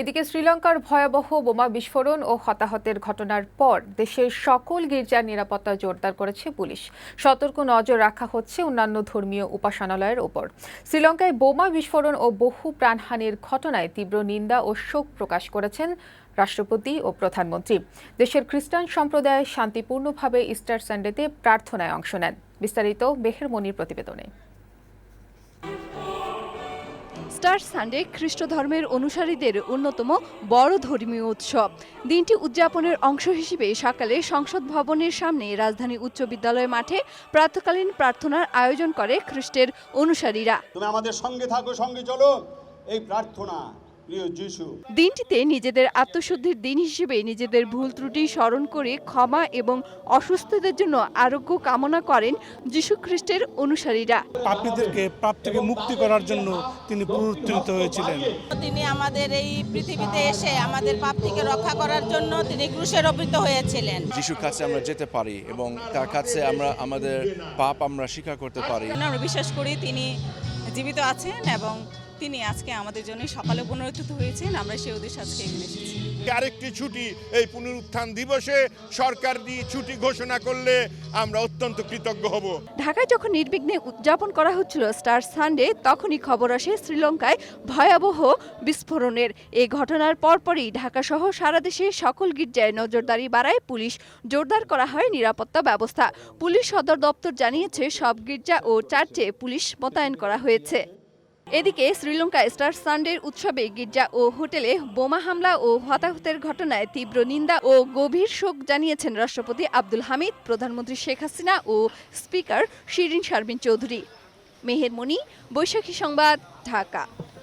এদিকে শ্রীলঙ্কার ভয়াবহ বোমা বিস্ফোরণ ও হতাহতের ঘটনার পর দেশের সকল গির্জার নিরাপত্তা জোরদার করেছে পুলিশ। সতর্ক নজর রাখা হচ্ছে অন্যান্য ধর্মীয় উপাসনালয়ের ওপর। শ্রীলঙ্কায় বোমা বিস্ফোরণ ও বহু প্রাণহানির ঘটনায় তীব্র নিন্দা ও শোক প্রকাশ করেছেন রাষ্ট্রপতি ও প্রধানমন্ত্রী। দেশের খ্রিস্টান সম্প্রদায় শান্তিপূর্ণভাবে ইস্টার সানডেতে প্রার্থনায় অংশ নেন। বিস্তারিত বেহেরমনির প্রতিবেদনে। স্টার সানডে খ্রিস্ট ধর্মের অনুসারীদের অন্যতম বড় ধর্মীয় উৎসব। দিনটি উদযাপনের অংশ হিসেবে সকালে সংসদ ভবনের সামনে রাজধানী উচ্চ বিদ্যালয় মাঠে প্রাতকালীন প্রার্থনার আয়োজন করে খ্রিস্টের অনুসারীরা। তুমি আমাদের সঙ্গে থাকো, সঙ্গে চলো। এই প্রার্থনা দিনটিতে নিজেদের আত্মশুদ্ধির দিন হিসেবে নিজেদের ভুল ত্রুটি স্মরণ করে ক্ষমা এবং অসুস্থদের জন্য আরোগ্য কামনা করেন যীশু খ্রিস্টের অনুসারীরা। পাপীদেরকে পাপ থেকে মুক্তি করার জন্য তিনি পুনরুত্থিত হয়েছিলেন। তিনি আমাদের এই পৃথিবীতে এসে আমাদের পাপ থেকে রক্ষা করার জন্য তিনি ক্রুশে রোপিত হয়েছিলেন। যিশুর কাছে আমরা যেতে পারি এবং তার কাছে আমরা আমাদের পাপ আমরা স্বীকার করতে পারি। আমরা বিশ্বাস করি তিনি জীবিত আছেন এবং তিনি আজকে আমাদের জন্য সকালে পুনরুত্থিত হয়েছেন আমরা সেই উদ্দেশ্যে আজকে এখানে এসেছি। আরেকটি ছুটি এই পুনরুত্থান দিবসে সরকার দিয়ে ছুটি ঘোষণা করলে আমরা অত্যন্ত কৃতজ্ঞ হব। ঢাকায় যখন নির্বিঘ্নে উদযাপন করা হচ্ছিল স্টার সানডে তখনই খবর আসে শ্রীলঙ্কায় ভয়াবহ বিস্ফোরণের। এই ঘটনার পরপরই ঢাকাসহ সারা দেশে সকল গির্জায় নজরদারি বাড়ায় পুলিশ। জোরদার করা হয় নিরাপত্তা ব্যবস্থা। পুলিশ সদর দপ্তর জানিয়েছে সব গির্জা ও চার্চে পুলিশ মোতায়েন করা হয়েছে। এদিকে শ্রীলঙ্কা স্টার সানডের উৎসবে গির্জা ও হোটেলে বোমা হামলা ও হতাহতের ঘটনায় তীব্র নিন্দা ও গভীর শোক জানিয়েছেন রাষ্ট্রপতি আব্দুল হামিদ, প্রধানমন্ত্রী শেখ হাসিনা ও স্পিকার শিরিন শারমিন চৌধুরী। মেহের মণি, বৈশাখী সংবাদ, ঢাকা।